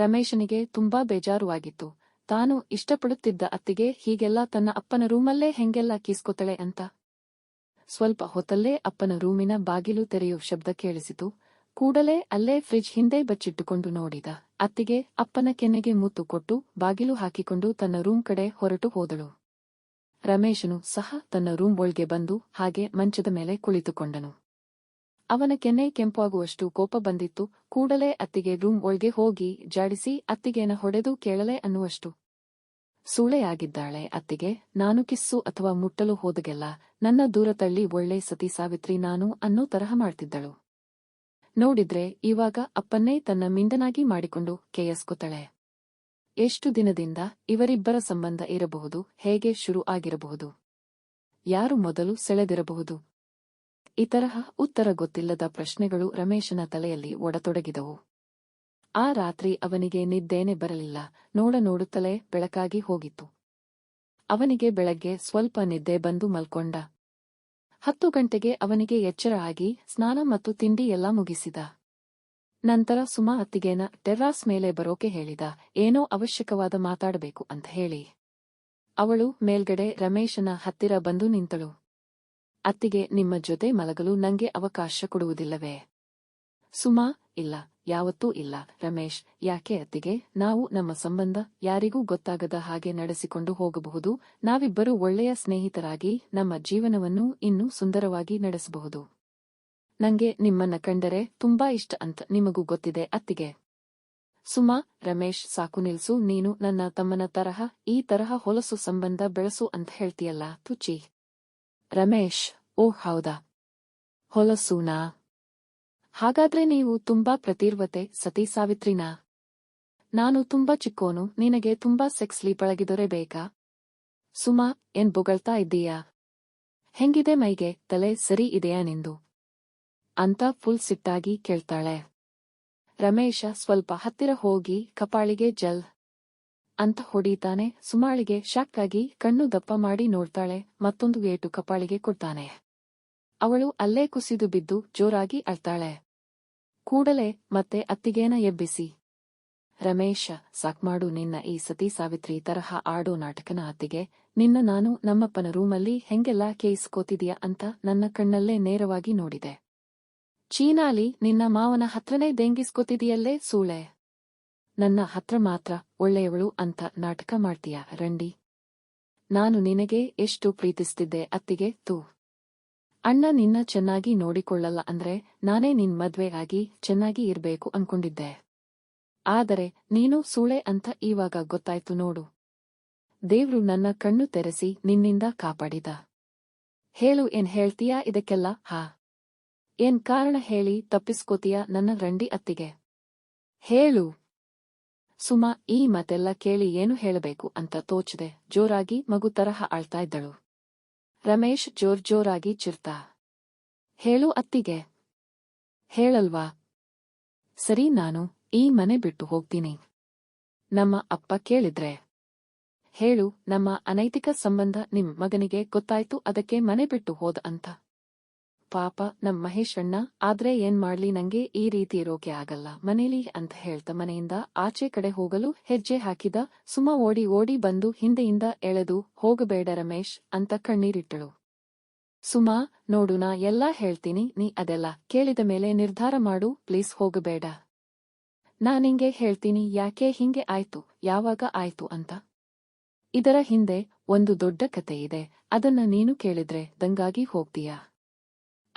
ರಮೇಶನಿಗೆ ತುಂಬಾ ಬೇಜಾರುವಾಗಿತ್ತು. ತಾನು ಇಷ್ಟಪಡುತ್ತಿದ್ದ ಅತ್ತಿಗೆ ಹೀಗೆಲ್ಲ ತನ್ನ ಅಪ್ಪನ ರೂಮಲ್ಲೇ ಹೆಂಗೆಲ್ಲ ಕೀಸ್ಕೊತಳೆ ಅಂತ. ಸ್ವಲ್ಪ ಹೊತ್ತಲ್ಲೇ ಅಪ್ಪನ ರೂಮಿನ ಬಾಗಿಲು ತೆರೆಯುವ ಶಬ್ದ ಕೇಳಿಸಿತು. ಕೂಡಲೇ ಅಲ್ಲೇ ಫ್ರಿಜ್ ಹಿಂದೆ ಬಚ್ಚಿಟ್ಟುಕೊಂಡು ನೋಡಿದ ಅತ್ತಿಗೆ ಅಪ್ಪನ ಕೆನ್ನೆಗೆ ಮುತ್ತು ಕೊಟ್ಟು ಬಾಗಿಲು ಹಾಕಿಕೊಂಡು ತನ್ನ ರೂಮ್ ಕಡೆ ಹೊರಟು ಹೋದಳು. ರಮೇಶನು ಸಹ ತನ್ನ ರೂಮ್ ಒಳ್ಗೆ ಬಂದು ಹಾಗೆ ಮಂಚದ ಮೇಲೆ ಕುಳಿತುಕೊಂಡನು. ಅವನ ಕೆನ್ನೆ ಕೆಂಪಾಗುವಷ್ಟು ಕೋಪ ಬಂದಿತ್ತು, ಕೂಡಲೇ ಅತ್ತಿಗೆ ರೂಮ್ ಒಳಗೆ ಹೋಗಿ ಜಾಡಿಸಿ ಅತ್ತಿಗೆನ ಹೊಡೆದು ಕೇಳಲೆ ಅನ್ನುವಷ್ಟು. ಸೂಳೆಯಾಗಿದ್ದಾಳೆ ಅತ್ತಿಗೆ, ನಾನು ಕಿಸ್ಸು ಅಥವಾ ಮುಟ್ಟಲು ಹೋದಗೆಲ್ಲ, ನನ್ನ ದೂರ ತಳ್ಳಿ ಒಳ್ಳೆ ಸತಿ ಸಾವಿತ್ರಿ ನಾನು ಅನ್ನೋ ತರಹ ಮಾಡ್ತಿದ್ದಳು. ನೋಡಿದ್ರೆ ಇವಾಗ ಅಪ್ಪನ್ನೇ ತನ್ನ ಮಿಂದನಾಗಿ ಮಾಡಿಕೊಂಡು ಕೇಯಸ್ಕೊತಾಳೆ. ಎಷ್ಟು ದಿನದಿಂದ ಇವರಿಬ್ಬರ ಸಂಬಂಧ ಇರಬಹುದು, ಹೇಗೆ ಶುರು ಆಗಿರಬಹುದು? ಯಾರು ಮೊದಲು ಸೆಳೆದಿರಬಹುದು? ಈ ತರಹ ಉತ್ತರ ಗೊತ್ತಿಲ್ಲದ ಪ್ರಶ್ನೆಗಳು ರಮೇಶನ ತಲೆಯಲ್ಲಿ ಒಡತೊಡಗಿದವು. ಆ ರಾತ್ರಿ ಅವನಿಗೆ ನಿದ್ದೇನೆ ಬರಲಿಲ್ಲ. ನೋಡ ನೋಡುತ್ತಲೇ ಬೆಳಕಾಗಿ ಹೋಗಿತ್ತು. ಅವನಿಗೆ ಬೆಳಗ್ಗೆ ಸ್ವಲ್ಪ ನಿದ್ದೆ ಬಂದು ಮಲ್ಕೊಂಡ. ಹತ್ತು ಗಂಟೆಗೆ ಅವನಿಗೆ ಎಚ್ಚರ ಆಗಿ ಸ್ನಾನ ಮತ್ತು ತಿಂಡಿ ಎಲ್ಲ ಮುಗಿಸಿದ. ನಂತರ ಸುಮಾ ಅತ್ತಿಗೆನ ಟೆರ್ರಾಸ್ ಮೇಲೆ ಬರೋಕೆ ಹೇಳಿದ. ಏನೋ ಅವಶ್ಯಕವಾದ ಮಾತಾಡಬೇಕು ಅಂತ ಹೇಳಿ. ಅವಳು ಮೇಲ್ಗಡೆ ರಮೇಶನ ಹತ್ತಿರ ಬಂದು ನಿಂತಳು. ಅತ್ತಿಗೆ ನಿಮ್ಮ ಜೊತೆ ಮಲಗಲು ನಂಗೆ ಅವಕಾಶ ಕೊಡುವುದಿಲ್ಲವೇ? ಸುಮಾ, ಇಲ್ಲ, ಯಾವತ್ತೂ ಇಲ್ಲ. ರಮೇಶ್, ಯಾಕೆ ಅತ್ತಿಗೆ? ನಾವು ನಮ್ಮ ಸಂಬಂಧ ಯಾರಿಗೂ ಗೊತ್ತಾಗದ ಹಾಗೆ ನಡೆಸಿಕೊಂಡು ಹೋಗಬಹುದು. ನಾವಿಬ್ಬರು ಒಳ್ಳೆಯ ಸ್ನೇಹಿತರಾಗಿ ನಮ್ಮ ಜೀವನವನ್ನು ಇನ್ನೂ ಸುಂದರವಾಗಿ ನಡೆಸಬಹುದು. ನಂಗೆ ನಿಮ್ಮನ್ನ ಕಂಡರೆ ತುಂಬಾ ಇಷ್ಟ ಅಂತ ನಿಮಗೂ ಗೊತ್ತಿದೆ ಅತ್ತಿಗೆ. ಸುಮಾ, ರಮೇಶ್, ಸಾಕು ನಿಲ್ಸು. ನೀನು ನನ್ನ ತಮ್ಮನ ತರಹ, ಈ ತರಹ ಹೊಲಸು ಸಂಬಂಧ ಬೆಳೆಸು ಅಂತ ಹೇಳ್ತೀಯಲ್ಲ, ತುಚಿ. ರಮೇಶ್, ಓ ಹೌದಾ? ಹೊಲಸೂನಾ? ಹಾಗಾದ್ರೆ ನೀವು ತುಂಬಾ ಪ್ರತಿರ್ವತೆ, ಸತಿ ಸಾವಿತ್ರಿನಾ? ನಾನು ತುಂಬಾ ಚಿಕ್ಕೋನು, ನಿನಗೆ ತುಂಬಾ ಸೆಕ್ಸ್ಲಿ ಪಳಗಿದೊರೆ ಬೇಕಾ ಸುಮಾ, ಏನ್ ಬೊಗಳ್ತಾ ಇದ್ದೀಯಾ? ಹೆಂಗಿದೆ ಮೈಗೆ, ತಲೆ ಸರಿ ಇದೆಯಾ ನಿಂದು? ಅಂತ ಫುಲ್ ಸಿಟ್ಟಾಗಿ ಕೇಳ್ತಾಳೆ. ರಮೇಶ ಸ್ವಲ್ಪ ಹತ್ತಿರ ಹೋಗಿ ಕಪಾಳಿಗೆ ಜಲ್ ಅಂತ ಹೊಡೀತಾನೆ. ಸುಮಾಳಿಗೆ ಶಾಕ್ಕಾಗಿ ಕಣ್ಣು ದಪ್ಪ ಮಾಡಿ ನೋಡ್ತಾಳೆ. ಮತ್ತೊಂದು ಏಟು ಕಪಾಳಿಗೆ ಕೊಡ್ತಾನೆ. ಅವಳು ಅಲ್ಲೇ ಕುಸಿದು ಬಿದ್ದು ಜೋರಾಗಿ ಅಳ್ತಾಳೆ. ಕೂಡಲೇ ಮತ್ತೆ ಅತ್ತಿಗೇನ ಎಬ್ಬಿಸಿ. ರಮೇಶ ಸಾಕ್ಮಾಡು ನಿನ್ನ ಈ ಸತಿ ಸಾವಿತ್ರಿ ತರಹ ಆಡೋ ನಾಟಕನ ಅತ್ತಿಗೆ. ನಿನ್ನ ನಾನು ನಮ್ಮಪ್ಪನ ರೂಮಲ್ಲಿ ಹೆಂಗೆಲ್ಲ ಕೇಯಿಸ್ಕೋತಿದೀಯ ಅಂತ ನನ್ನ ಕಣ್ಣಲ್ಲೇ ನೇರವಾಗಿ ನೋಡಿದೆ. ಚೀನಾಲಿ ನಿನ್ನ ಮಾವನ ಹತ್ರನೇ ದೇಂಗಿಸ್ಕೋತಿದೆಯಲ್ಲೇ ಸೂಳೆ. ನನ್ನ ಹತ್ರ ಮಾತ್ರ ಒಳ್ಳೆಯವಳು ಅಂತ ನಾಟಕ ಮಾಡ್ತೀಯ, ರಂಡಿ. ನಾನು ನಿನಗೆ ಎಷ್ಟು ಪ್ರೀತಿಸ್ತಿದ್ದೆ ಅತ್ತಿಗೆ, ತೂ. ಅಣ್ಣ ನಿನ್ನ ಚೆನ್ನಾಗಿ ನೋಡಿಕೊಳ್ಳಲ್ಲ ಅಂದ್ರೆ ನಾನೇ ನಿನ್ ಮದ್ವೆ ಆಗಿ ಚೆನ್ನಾಗಿ ಇರ್ಬೇಕು ಅನ್ಕೊಂಡಿದ್ದೆ. ಆದರೆ ನೀನು ಸೂಳೆ ಅಂತ ಈವಾಗ ಗೊತ್ತಾಯ್ತು ನೋಡು. ದೇವ್ರು ನನ್ನ ಕಣ್ಣು ತೆರೆಸಿ ನಿನ್ನಿಂದ ಕಾಪಾಡಿದ. ಹೇಳು, ಏನ್ ಹೇಳ್ತೀಯಾ ಇದಕ್ಕೆಲ್ಲ? ಹಾ. ಏನ್ ಕಾರಣ ಹೇಳಿ ತಪ್ಪಿಸ್ಕೋತೀಯ ನನ್ನ ರಂಡಿ ಅತ್ತಿಗೆ? ಹೇಳು. ಸುಮಾ, ಈ ಮತೆಲ್ಲ ಕೇಳಿ ಏನು ಹೇಳಬೇಕು ಅಂತ ತೋಚದೆ. ಜೋರಾಗಿ ಮಗು ತರಹ ಆಳ್ತಾ ಇದ್ದಳು. ರಮೇಶ್ ಜೋರ್ ಜೋರಾಗಿ ಚಿರ್ತಾ, ಹೇಳು ಅತ್ತಿಗೆ. ಹೇಳಲ್ವಾ? ಸರಿ ನಾನು ಈ ಮನೆ ಬಿಟ್ಟು ಹೋಗ್ತೀನಿ. ನಮ್ಮ ಅಪ್ಪ ಕೇಳಿದ್ರೆ. ಹೇಳು, ನಮ್ಮ ಅನೈತಿಕ ಸಂಬಂಧ ನಿಮ್ ಮಗನಿಗೆ ಗೊತ್ತಾಯ್ತು, ಅದಕ್ಕೆ ಮನೆ ಬಿಟ್ಟು ಹೋದ ಅಂತ. ಪಾಪ, ನಮ್ ಮಹೇಶ್ ಅಣ್ಣ, ಆದ್ರೆ ಏನ್ ಮಾಡ್ಲಿ ನಂಗೆ ಈ ರೀತಿ ಇರೋಕೆ ಆಗಲ್ಲ. ಮನೇಲಿ ಅಂತ ಹೇಳ್ತ ಮನೆಯಿಂದ ಆಚೆ ಕಡೆ ಹೋಗಲು ಹೆಜ್ಜೆ ಹಾಕಿದ ಸುಮ ಓಡಿ ಓಡಿ ಬಂದು ಹಿಂದೆಯಿಂದ ಎಳೆದು, ಹೋಗಬೇಡ ರಮೇಶ್ ಅಂತ ಕಣ್ಣೀರಿಟ್ಟಳು. ಸುಮಾ, ನೋಡು ನಾ ಎಲ್ಲಾ ಹೇಳ್ತೀನಿ, ನೀ ಅದೆಲ್ಲ ಕೇಳಿದ ಮೇಲೆ ನಿರ್ಧಾರ ಮಾಡು, ಪ್ಲೀಸ್ ಹೋಗಬೇಡ. ನಾನಿಂಗೆ ಹೇಳ್ತೀನಿ, ಯಾಕೆ ಹಿಂಗೆ ಆಯ್ತು, ಯಾವಾಗ ಆಯ್ತು ಅಂತ. ಇದರ ಹಿಂದೆ ಒಂದು ದೊಡ್ಡ ಕತೆ ಇದೆ, ಅದನ್ನ ನೀನು ಕೇಳಿದ್ರೆ ದಂಗಾಗಿ ಹೋಗ್ತೀಯಾ?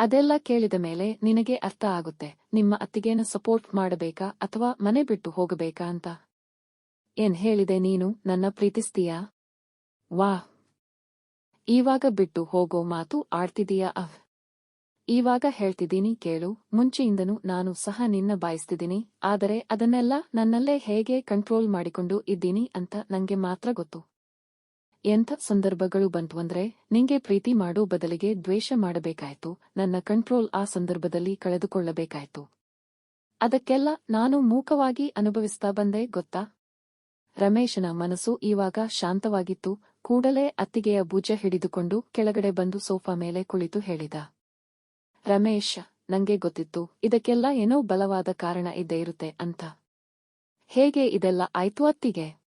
ಅದೆಲ್ಲ ಕೇಳಿದ ಮೇಲೆ ನಿನಗೆ ಅರ್ಥ ಆಗುತ್ತೆ, ನಿಮ್ಮ ಅತ್ತಿಗೇನ ಸಪೋರ್ಟ್ ಮಾಡಬೇಕಾ ಅಥವಾ ಮನೆ ಬಿಟ್ಟು ಹೋಗಬೇಕಾ ಅಂತ? ಏನ್ ಹೇಳಿದೆ ನೀನು, ನನ್ನ ಪ್ರೀತಿಸ್ತೀಯಾ? ವಾ ಈವಾಗ ಬಿಟ್ಟು ಹೋಗೋ ಮಾತು ಆಡ್ತಿದೀಯಾ ಅಹ್! ಈವಾಗ ಹೇಳ್ತಿದ್ದೀನಿ ಕೇಳು, ಮುಂಚೆಯಿಂದನೂ ನಾನು ಸಹ ನಿನ್ನ ಬಾಯಿಸ್ತಿದ್ದೀನಿ, ಆದರೆ ಅದನ್ನೆಲ್ಲ ನನ್ನಲ್ಲೇ ಹೇಗೆ ಕಂಟ್ರೋಲ್ ಮಾಡಿಕೊಂಡು ಇದ್ದೀನಿ ಅಂತ ನಂಗೆ ಮಾತ್ರ ಗೊತ್ತು. ಎಂಥ ಸಂದರ್ಭಗಳು ಬಂತು ಅಂದ್ರೆ, ನಿಂಗೆ ಪ್ರೀತಿ ಮಾಡೋ ಬದಲಿಗೆ ದ್ವೇಷ ಮಾಡಬೇಕಾಯ್ತು, ನನ್ನ ಕಂಟ್ರೋಲ್ ಆ ಸಂದರ್ಭದಲ್ಲಿ ಕಳೆದುಕೊಳ್ಳಬೇಕಾಯ್ತು. ಅದಕ್ಕೆಲ್ಲ ನಾನು ಮೂಕವಾಗಿ ಅನುಭವಿಸ್ತಾ ಬಂದೆ ಗೊತ್ತಾ? ರಮೇಶನ ಮನಸ್ಸು ಇವಾಗ ಶಾಂತವಾಗಿತ್ತು, ಕೂಡಲೇ ಅತ್ತಿಗೆಯ ಭುಜ ಹಿಡಿದುಕೊಂಡು ಕೆಳಗಡೆ ಬಂದು ಸೋಫಾ ಮೇಲೆ ಕುಳಿತು ಹೇಳಿದ. ರಮೇಶ್, ನಂಗೆ ಗೊತ್ತಿತ್ತು, ಇದಕ್ಕೆಲ್ಲ ಏನೋ ಬಲವಾದ ಕಾರಣ ಇದ್ದೇ ಇರುತ್ತೆ ಅಂತ. ಹೇಗೆ ಇದೆಲ್ಲ ಆಯ್ತು ಅತ್ತಿಗೆ?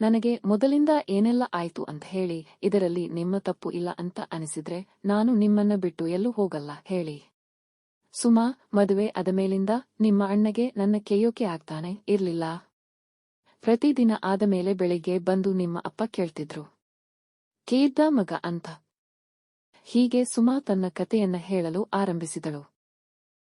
ನನಗೆ ಮೊದಲಿಂದ ಏನೆಲ್ಲ ಆಯ್ತು ಅಂತ ಹೇಳಿ, ಇದರಲ್ಲಿ ನಿಮ್ಮ ತಪ್ಪು ಇಲ್ಲ ಅಂತ ಅನಿಸಿದ್ರೆ ನಾನು ನಿಮ್ಮನ್ನ ಬಿಟ್ಟು ಎಲ್ಲೂ ಹೋಗಲ್ಲ, ಹೇಳಿ. ಸುಮಾ, ಮದುವೆ ಅದ ಮೇಲಿಂದ ನಿಮ್ಮ ಅಣ್ಣಗೆ ನನ್ನ ಕೇಯೋಕೆ ಆಗ್ತಾನೆ ಇರ್ಲಿಲ್ಲ. ಪ್ರತಿದಿನ ಆದ ಮೇಲೆ ಬೆಳಿಗ್ಗೆ ಬಂದು ನಿಮ್ಮ ಅಪ್ಪ ಕೇಳ್ತಿದ್ರು. ಕೇದ್ದ ಮಗ ಅಂತ. ಹೀಗೆ ಸುಮಾ ತನ್ನ ಕತೆಯನ್ನ ಹೇಳಲು ಆರಂಭಿಸಿದಳು.